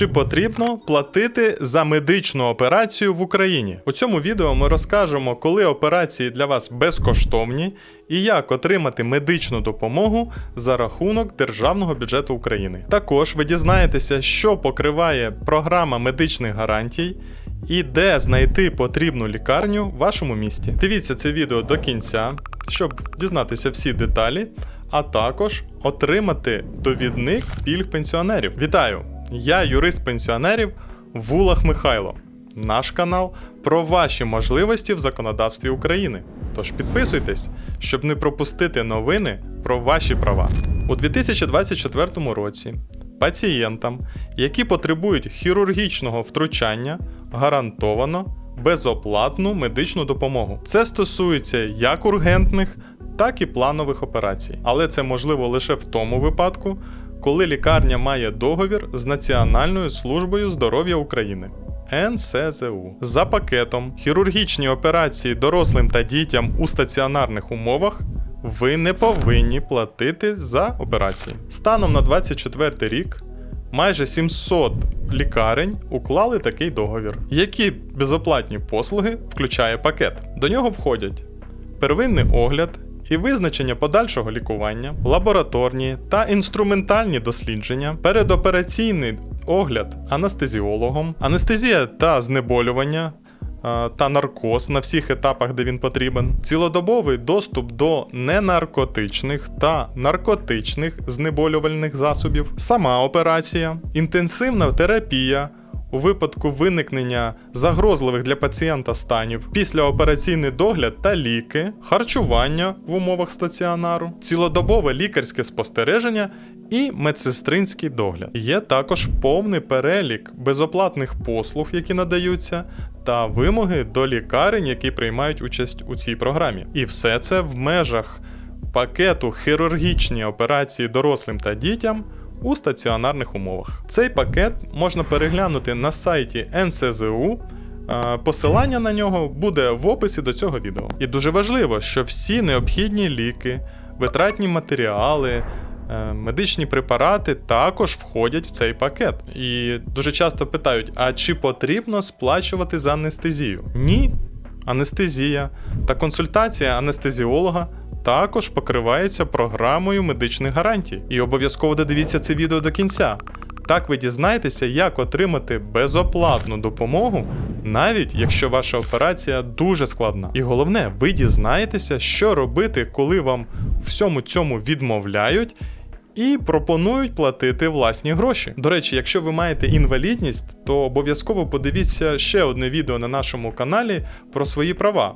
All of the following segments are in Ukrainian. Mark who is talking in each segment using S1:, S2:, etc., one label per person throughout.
S1: Чи потрібно платити за медичну операцію в Україні? У цьому відео ми розкажемо, коли операції для вас безкоштовні і як отримати медичну допомогу за рахунок державного бюджету України. Також ви дізнаєтеся, що покриває програма медичних гарантій. І де знайти потрібну лікарню в вашому місті. Дивіться це відео до кінця, щоб дізнатися всі деталі, а також отримати довідник пільг пенсіонерів. Вітаю! Я юрист пенсіонерів Вулах Михайло. Наш канал про ваші можливості в законодавстві України. Тож підписуйтесь, щоб не пропустити новини про ваші права. У 2024 році пацієнтам, які потребують хірургічного втручання, гарантовано безоплатну медичну допомогу. Це стосується як ургентних, так і планових операцій. Але це можливо лише в тому випадку, коли лікарня має договір з Національною службою здоров'я України. НСЗУ за пакетом хірургічні операції дорослим та дітям у стаціонарних умовах ви не повинні платити за операції. Станом на 24 рік майже 700 лікарень уклали такий договір. Які безоплатні послуги включає пакет? До нього входять первинний огляд і визначення подальшого лікування, лабораторні та інструментальні дослідження, передопераційний огляд анестезіологом, анестезія та знеболювання. Та наркоз на всіх етапах, де він потрібен, цілодобовий доступ до ненаркотичних та наркотичних знеболювальних засобів, сама операція, інтенсивна терапія у випадку виникнення загрозливих для пацієнта станів, післяопераційний догляд та ліки, харчування в умовах стаціонару, цілодобове лікарське спостереження і медсестринський догляд. Є також повний перелік безоплатних послуг, які надаються, та вимоги до лікарень, які приймають участь у цій програмі. І все це в межах пакету хірургічні операції дорослим та дітям у стаціонарних умовах. Цей пакет можна переглянути на сайті НСЗУ. Е, Посилання на нього буде в описі до цього відео. І дуже важливо, що всі необхідні ліки, витратні матеріали, е, медичні препарати також входять в цей пакет. І дуже часто питають: а чи потрібно сплачувати за анестезію? Ні. Анестезія та консультація анестезіолога також покривається програмою медичних гарантій. І обов'язково додивіться це відео до кінця. Так ви дізнаєтеся, як отримати безоплатну допомогу, навіть якщо ваша операція дуже складна. І головне, ви дізнаєтеся, що робити, коли вам всьому цьому відмовляють. І пропонують платити власні гроші. До речі, якщо ви маєте інвалідність, то обов'язково подивіться ще одне відео на нашому каналі про свої права.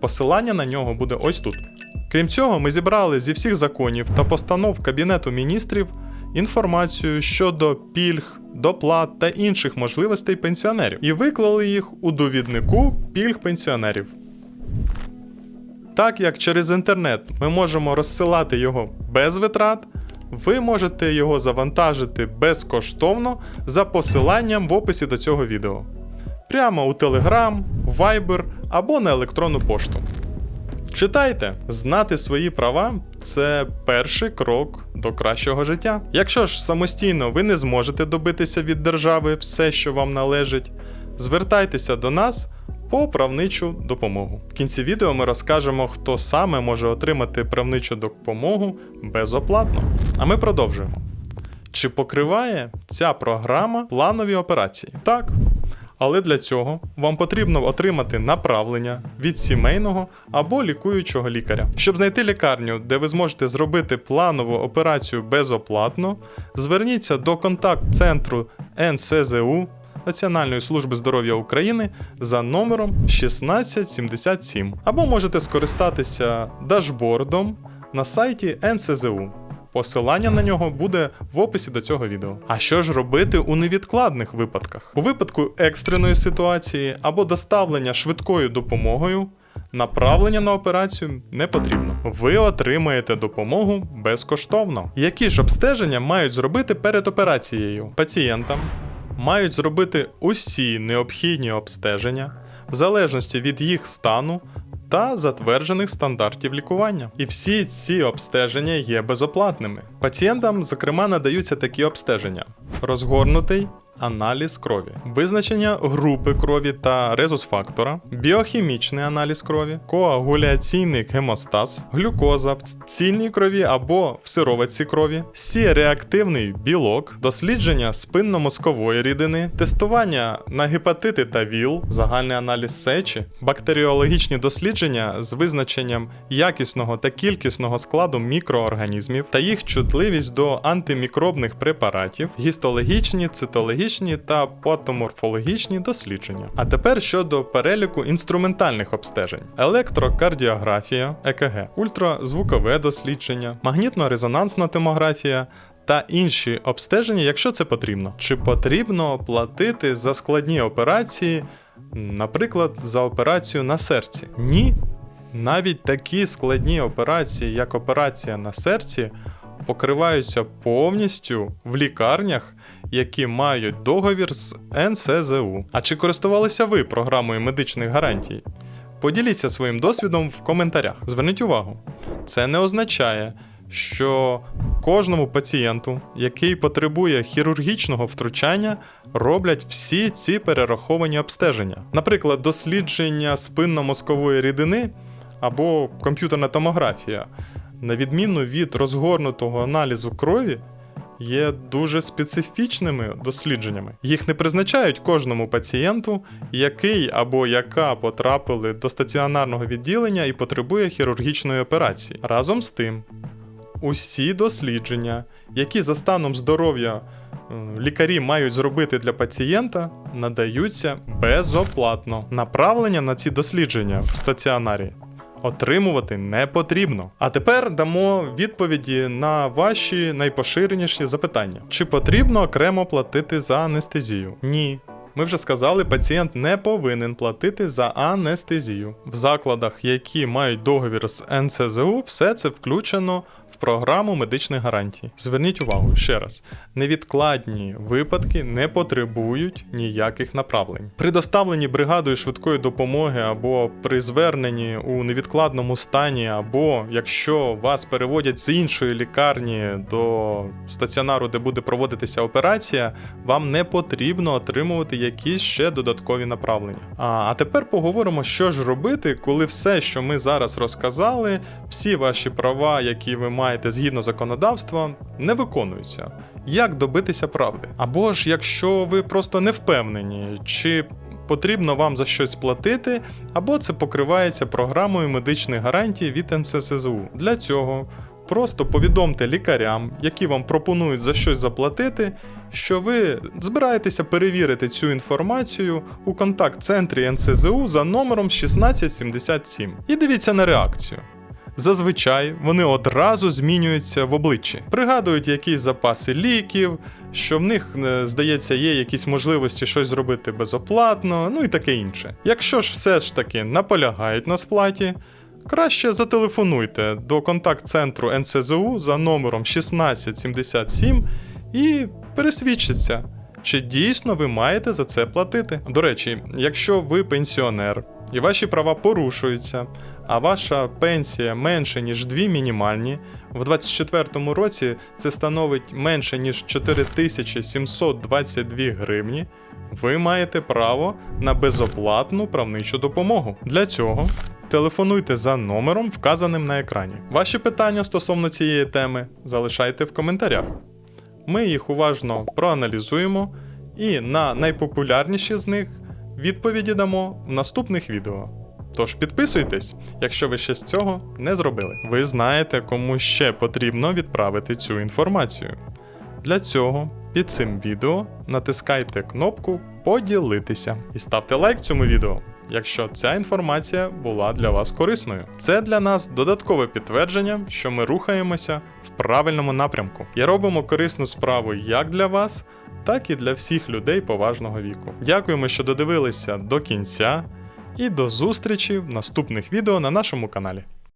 S1: Посилання на нього буде ось тут. Крім цього, ми зібрали зі всіх законів та постанов Кабінету міністрів інформацію щодо пільг, доплат та інших можливостей пенсіонерів і виклали їх у довіднику пільг пенсіонерів. Так як через інтернет ми можемо розсилати його без витрат, ви можете його завантажити безкоштовно за посиланням в описі до цього відео. Прямо у Telegram, Viber або на електронну пошту. Читайте, знати свої права це перший крок до кращого життя. Якщо ж самостійно ви не зможете добитися від держави все, що вам належить, звертайтеся до нас по правничу допомогу. В кінці відео ми розкажемо, хто саме може отримати правничу допомогу безоплатно. А ми продовжуємо. Чи покриває ця програма планові операції? Так. Але для цього вам потрібно отримати направлення від сімейного або лікуючого лікаря. Щоб знайти лікарню, де ви зможете зробити планову операцію безоплатно, зверніться до контакт-центру НСЗУ Національної служби здоров'я України за номером 1677. Або можете скористатися дашбордом на сайті НСЗУ. Посилання на нього буде в описі до цього відео. А що ж робити у невідкладних випадках? У випадку екстреної ситуації або доставлення швидкою допомогою, направлення на операцію не потрібно. Ви отримаєте допомогу безкоштовно. Які ж обстеження мають зробити перед операцією? Пацієнтам мають зробити усі необхідні обстеження в залежності від їх стану та затверджених стандартів лікування. І всі ці обстеження є безоплатними. Пацієнтам, зокрема, надаються такі обстеження: розгорнутий аналіз крові, визначення групи крові та резус-фактора, біохімічний аналіз крові, коагуляційний гемостаз, глюкоза в цільній крові або в сироватці крові, сі-реактивний білок, дослідження спинномозкової рідини, тестування на гепатити та ВІЛ, загальний аналіз сечі, бактеріологічні дослідження з визначенням якісного та кількісного складу мікроорганізмів та їх чутливість до антимікробних препаратів, гістологічні, цитологічні та патоморфологічні дослідження. А тепер щодо переліку інструментальних обстежень: електрокардіографія, ЕКГ, ультразвукове дослідження, магнітно-резонансна томографія. Та інші обстеження, якщо це потрібно. Чи потрібно платити за складні операції, наприклад, за операцію на серці? Ні. Навіть такі складні операції, як операція на серці, покриваються повністю в лікарнях, які мають договір з НСЗУ. А чи користувалися ви програмою медичних гарантій? Поділіться своїм досвідом в коментарях. Зверніть увагу, це не означає, що кожному пацієнту, який потребує хірургічного втручання, роблять всі ці перераховані обстеження. Наприклад, дослідження спинномозкової рідини або комп'ютерна томографія, на відміну від розгорнутого аналізу крові, є дуже специфічними дослідженнями. Їх не призначають кожному пацієнту, який або яка потрапили до стаціонарного відділення і потребує хірургічної операції. Разом з тим, усі дослідження, які за станом здоров'я е, лікарі мають зробити для пацієнта, надаються безоплатно. Направлення на ці дослідження в стаціонарі отримувати не потрібно. А тепер дамо відповіді на ваші найпоширеніші запитання: чи потрібно окремо платити за анестезію? Ні. Ми вже сказали, пацієнт не повинен платити за анестезію. В закладах, які мають договір з НСЗУ, все це включено в програму медичних гарантій. Зверніть увагу ще раз: невідкладні випадки не потребують ніяких направлень. При доставленні бригадою швидкої допомоги або при зверненні у невідкладному стані, або якщо вас переводять з іншої лікарні до стаціонару, де буде проводитися операція, вам не потрібно отримувати якісь ще додаткові направлення. А, тепер поговоримо, що ж робити, коли все, що ми зараз розказали, всі ваші права, які ви маєте згідно законодавства, не виконуються. Як добитися правди? Або ж якщо ви просто не впевнені, чи потрібно вам за щось платити, або це покривається програмою медичних гарантій від НССЗУ. Для цього просто повідомте лікарям, які вам пропонують за щось заплатити, що ви збираєтеся перевірити цю інформацію у контакт-центрі НСЗУ за номером 1677. І дивіться на реакцію. Зазвичай вони одразу змінюються в обличчі, пригадують якісь запаси ліків, що в них, е, здається, є якісь можливості щось зробити безоплатно, ну і таке інше. Якщо ж все ж таки наполягають на сплаті, краще зателефонуйте до контакт-центру НСЗУ за номером 1677 і пересвідчіться, чи дійсно ви маєте за це платити. До речі, якщо ви пенсіонер і ваші права порушуються, а ваша пенсія менше, ніж дві мінімальні, в 2024 році це становить менше, ніж 4722 гривні, ви маєте право на безоплатну правничу допомогу. Для цього телефонуйте за номером, вказаним на екрані. Ваші питання стосовно цієї теми залишайте в коментарях. Ми їх уважно проаналізуємо і на найпопулярніші з них відповіді дамо в наступних відео. Тож підписуйтесь, якщо ви ще з цього не зробили. Ви знаєте, кому ще потрібно відправити цю інформацію. Для цього під цим відео натискайте кнопку Поділитися і ставте лайк цьому відео, якщо ця інформація була для вас корисною. Це для нас додаткове підтвердження, що ми рухаємося в правильному напрямку і робимо корисну справу як для вас, так і для всіх людей поважного віку. Дякуємо, що додивилися до кінця. І до зустрічі в наступних відео на нашому каналі.